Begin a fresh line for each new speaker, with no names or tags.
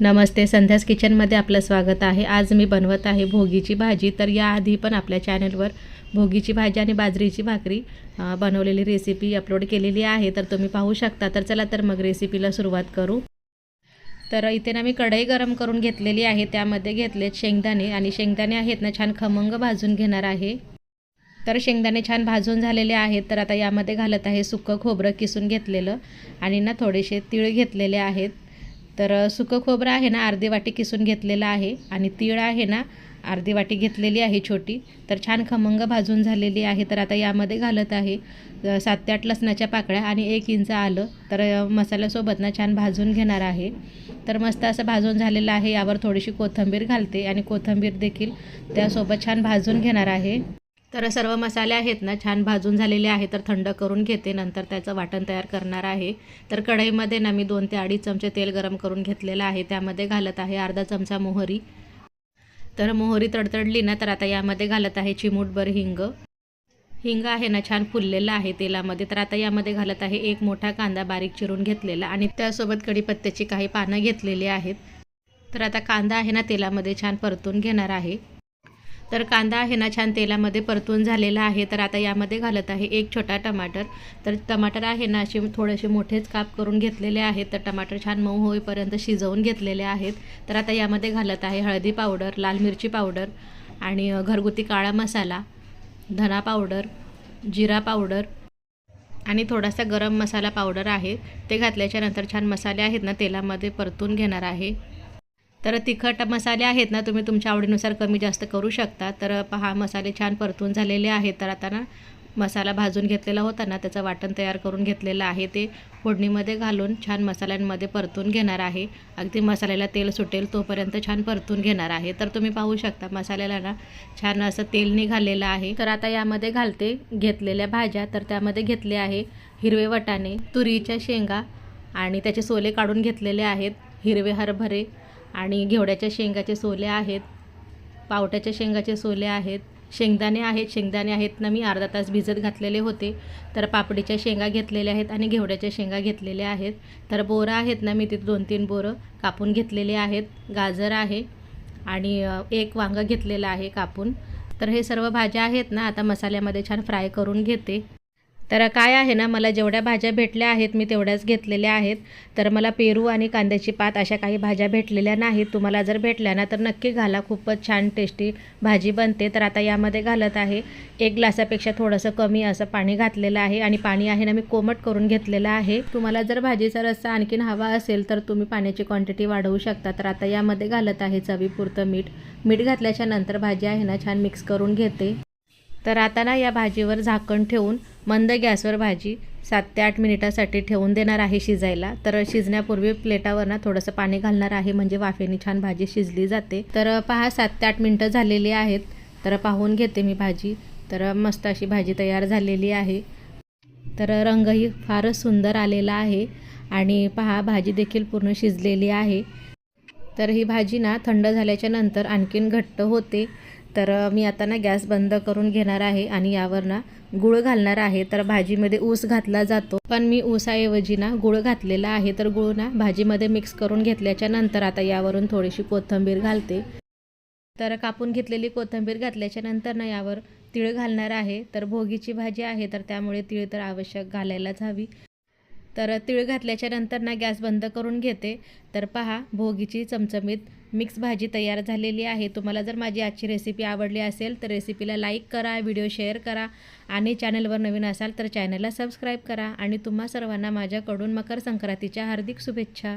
नमस्ते संध्यास किचनमध्ये आपलं स्वागत आहे. आज मी बनवत आहे भोगीची भाजी. तर याआधी पण आपल्या चॅनलवर भोगीची भाजी आणि बाजरीची भाकरी बनवलेली रेसिपी अपलोड केलेली आहे. तर तुम्ही पाहू शकता. तर चला तर मग रेसिपीला सुरुवात करू. तर इथे ना मी कढई गरम करून घेतलेली आहे. त्यामध्ये घेतलेत शेंगदाणे आणि शेंगदाणे आहेत ना छान खमंग भाजून घेणार आहे. तर शेंगदाणे छान भाजून झालेले आहेत. तर आता यामध्ये घालत आहे सुकं खोबरं किसून घेतलेलं आणि ना थोडेसे तीळ घेतलेले आहेत. तर सुकं खोबरं आहे ना अर्धी वाटी किसून घेतलेलं आहे आणि तीळ आहे ना अर्धी वाटी घेतलेली आहे छोटी. तर छान खमंग भाजून झालेली आहे. तर आता यामध्ये घालत आहे सात ते आठ लसणाच्या पाकळ्या आणि एक इंच आलं. तर मसाल्यासोबत ना छान भाजून घेणार आहे. तर मस्त असं भाजून झालेलं आहे. यावर थोडीशी कोथिंबीर घालते आणि कोथिंबीर देखील त्यासोबत छान भाजून घेणार आहे. तर सर्व मसाले आहेत ना छान भाजून झालेले आहे तर थंड करून घेते नंतर त्याचं वाटण तयार करणार आहे. तर कढईमध्ये ना मी दोन ते अडीच चमचे तेल गरम करून घेतलेलं आहे त्यामध्ये घालत आहे अर्धा चमचा मोहरी. तर मोहरी तडतडली ना तर आता यामध्ये घालत आहे चिमूटभर हिंग. हिंग आहे ना छान फुललेलं आहे तेलामध्ये तर आता यामध्ये घालत आहे एक मोठा कांदा बारीक चिरून घेतलेला आणि त्यासोबत कढीपत्त्याची काही पानं घेतलेली आहेत. तर आता कांदा आहे ना तेलामध्ये छान परतून घेणार आहे. तर कांदा आहे ना छान तेलामध्ये परतून झालेला आहे. तर आता यामध्ये घालत आहे एक छोटा टमाटर. तर टमाटर आहे ना असे थोडेसे मोठेच काप करून घेतलेले आहेत. तर टमाटर छान मऊ होईपर्यंत शिजवून घेतलेले आहेत. तर आता यामध्ये घालत आहे हळदी पावडर लाल मिरची पावडर आणि घरगुती काळा मसाला धना पावडर जिरा पावडर आणि थोडासा गरम मसाला पावडर आहे. ते घातल्याच्यानंतर छान मसाले आहेत ना तेलामध्ये परतून घेणार आहे. तर तिखट मसाले आहेत ना तुम्ही तुमच्या आवडीनुसार कमी जास्त करू शकता. तर पहा मसाले छान परतून झालेले आहेत. तर आता ना मसाला भाजून घेतलेला होता ना त्याचं वाटण तयार करून घेतलेलं आहे. ते फोडणीमध्ये घालून छान मसाल्यांमध्ये परतून घेणार आहे. अगदी मसाल्याला तेल सुटेल तोपर्यंत छान परतून घेणार आहे. तर तुम्ही पाहू शकता मसाल्याला ना छान असं तेल निघालेलं आहे. तर आता यामध्ये घालते घेतलेल्या भाज्या. तर त्यामध्ये घेतले आहे हिरवे वटाणे तुरीच्या शेंगा आणि त्याचे सोले काढून घेतलेले आहेत. हिरवे हरभरे आणि घेवड्याच्या शेंगाचे सोले आहेत पावट्याच्या शेंगाचे सोले आहेत शेंगदाणे आहेत शेंगदाणे आहेत ना मी अर्धा तास भिजत घातलेले होते तर पापडीच्या शेंगा घेतलेल्या आहेत आणि घेवड्याच्या शेंगा घेतलेल्या आहेत तर बोरं आहेत ना मी तिथे दोन तीन बोरं कापून घेतलेले आहेत गाजर आहे आणि एक वांगं घेतलेलं आहे कापून तर हे सर्व भाज्या आहेत ना आता मसाल्यामध्ये छान फ्राय करून घेते. तर काय आहे ना मला जेवढ्या भाज्या भेटल्या आहेत मी तेवढ्याच घेतलेल्या आहेत. तर मला पेरू आणि कांद्याची पात अशा काही भाज्या भेटलेल्या नाहीत. तुम्हाला जर भेटल्या ना तर नक्की घाला. खूपच छान टेस्टी भाजी बनते. तर आता यामध्ये घालत आहे एक ग्लासापेक्षा थोडंसं कमी असं पाणी घातलेलं आहे. आणि पाणी आहे ना मी कोमट करून घेतलेलं आहे. तुम्हाला जर भाजीचा रस्सा आणखीन हवा असेल तर तुम्ही पाण्याची क्वांटिटी वाढवू शकता. तर आता यामध्ये घालत आहे चवीपुरतं मीठ. मीठ घातल्याच्या नंतर भाजी आहे ना छान मिक्स करून घेते. तर आता ना या भाजीवर झाकण ठेवून मंद गॅसवर भाजी सात ते आठ मिनिटासाठी ठेवून देणार आहे शिजायला. तर शिजण्यापूर्वी प्लेटावर ना थोडंसं पाणी घालणार आहे म्हणजे वाफेने छान भाजी शिजली जाते. तर पहा सात ते आठ मिनटं झालेली आहेत. तर पाहून घेते मी भाजी. तर मस्त अशी भाजी तयार झालेली आहे. तर रंगही फारच सुंदर आलेला आहे आणि पहा भाजी देखील पूर्ण शिजलेली आहे. तर ही भाजी ना थंड झाल्याच्यानंतर आणखीन घट्ट होते. तर मी आता ना गॅस बंद करून घेणार आहे आणि यावर ना गुळ घालणार आहे. तर भाजीमध्ये ऊस घातला जातो. पण मी ऊसाऐवजी ना गुळ घातलेला आहे. तर गुळ ना भाजीमध्ये मिक्स करून घेतल्याच्या नंतर आता यावरून थोडीशी कोथिंबीर घालते. तर कापून घेतलेली कोथिंबीर घातल्याच्या नंतर ना यावर तिळ घालणार आहे. तर भोगीची भाजी आहे. तर त्यामुळे तिळ तर आवश्यक घालायलाच हवी. तर तिळ घातल्याच्या नंतर ना गॅस बंद करून घेते. तर पहा भोगीची चमचमीत मिक्स भाजी तयार झालेली आहे. तुम्हाला जर माझी आजची रेसिपी आवडली असेल तर रेसिपीला लाईक करा व्हिडिओ शेअर करा आणि चॅनलवर नवीन असाल तर चॅनलला सबस्क्राईब करा. आणि तुम्हा सर्वांना माझ्याकडून मकर संक्रांतीच्या हार्दिक शुभेच्छा.